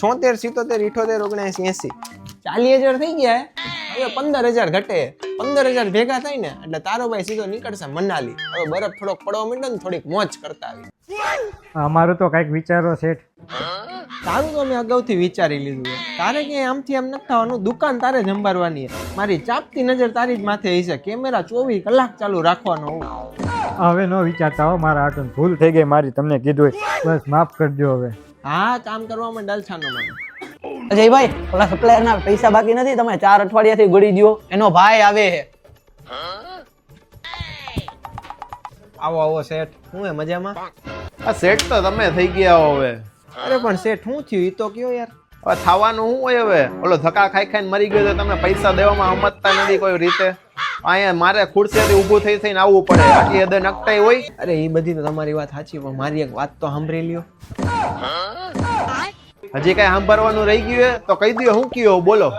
છોતેર સિત્તોતેર ઇઠોતેર ઓગણસી એસી. ચાલીસ હજાર થઈ ગયા. હવે પંદર હજાર ઘટે પંદર હજાર ભેગા થાય ને એટલે તારો ભાઈ સીધો નીકળશે મનાલી. હવે બરફ થોડોક પડવા માંડ્યો ને થોડીક મોજ કરતા આવી અમારું તો કાંઈક વિચારો શેઠ. તારું તો મેં અગાઉથી વિચારી લીધું છે. તારે ક્યાંય આમથી આમ નથી થવાનું? દુકાન તારે જંબારવાની છે. મારી ચાપતી નજર તારી જ માથે હશે. કેમેરા ચોવીસ કલાક ચાલુ રાખવાનો હવે ન વિચારતા હો મારા આટલું ભૂલ થઈ ગઈ મારી તમને કીધું બસ માફ કરજો હવે. હા કામ કરવામાં ડલછાનો મને. અજયભાઈ ઓલા સપ્લાયર ના પૈસા બાકી નથી તમે ચાર અઠવાડિયાથી ગળી દો એનો ભાઈ આવે છે આવો આવો શેઠ. હું એ મજામાં? આ શેઠ તો તમે થઈ ગયા હવે. અરે પણ શેઠ શું થયું? ઈ તો કયો યાર? હવે થવાનું શું હોય હવે? ઓલો ધક્કા ખાઈ ખાઈને મરી ગયો તો તમે પૈસા દેવામાં સમજતા નથી કોઈ રીતે. અહીંયા મારે ખુરશીથી ઊભું થઈ થઈને આવવું પડે. આટલી હદે નકટાઈ હોય. અરે એ બધી તો તમારી વાત સાચી પણ મારી એક વાત તો સાંભળી લ્યો. હજી કઈ સાંભળવાનું રહી ગયું હે? તો કહી દો હું કયો? બોલો.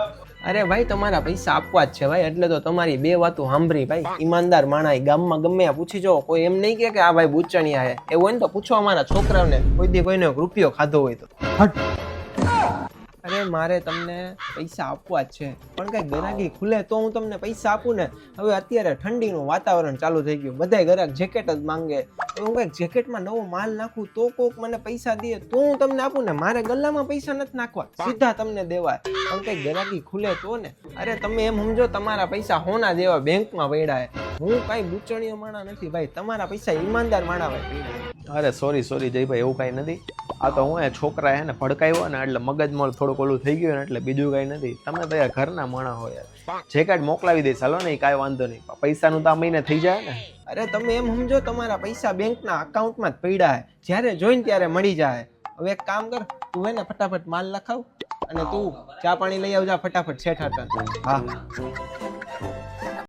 અરે ભાઈ તમારા પૈસા આપવા જ છે ભાઈ. એટલે તો તમારી બે વાતો સાંભળી ભાઈ. ઈમાનદાર માણા ગામમાં ગમે પૂછી જાઓ. કોઈ એમ નહીં કે આ ભાઈ બુચણિયા હે એવું હોય ને તો પૂછો અમારા છોકરાઓને. કોઈ દી કોઈને એક રૂપિયો ખાધો હોય તો. હટ. મારે તમને પૈસા આપવા જ છે. પણ કઈ ગરાગી ખુલે તો હું તમને પૈસા આપું ને? હવે અત્યારે ઠંડીનું વાતાવરણ ચાલુ થઈ ગયું. બધાય ગરાક જેકેટ જ માંગે. હું કંઈક જેકેટમાં નવો માલ નાખું તો કોક મને પૈસા દે, તો હું તમને આપું ને? મારે ગલ્લામાં પૈસા નથી નાખવા. સીધા તમને દેવા પણ કઈ ગરાગી ખુલે તો ને? અરે તમે એમ સમજો, તમારા પૈસા હોના દેવા બેંકમાં પડ્યા હું. કઈ બુચણીઓ માણા નથી ભાઈ. તમારા પૈસા ઈમાનદાર માણા ભાઈ અરે સોરી સોરી જયભાઈ, એવું કાંઈ નથી. આ તો હું એ છોકરા એને ભડકાયો ને એટલે મગજમાં થોડુંક ઓલું થઈ ગયું ને એટલે બીજું કાંઈ નથી. તમે તો ઘરના માણા હોય યાર. જે કાંઈ મોકલાવી દઈશ હાલો ને કાંઈ વાંધો નહીં. પૈસાનું તો આ મહિને થઈ જાય ને. અરે તમે એમ સમજો, તમારા પૈસા બેંકના અકાઉન્ટમાં જ પડ્યા છે જ્યારે જોઈને ત્યારે મળી જાય. હવે એક કામ કર, તું એને ફટાફટ માલ લખાવ અને તું ચા પાણી લઈ આવજા, ફટાફટ શેઠ હા.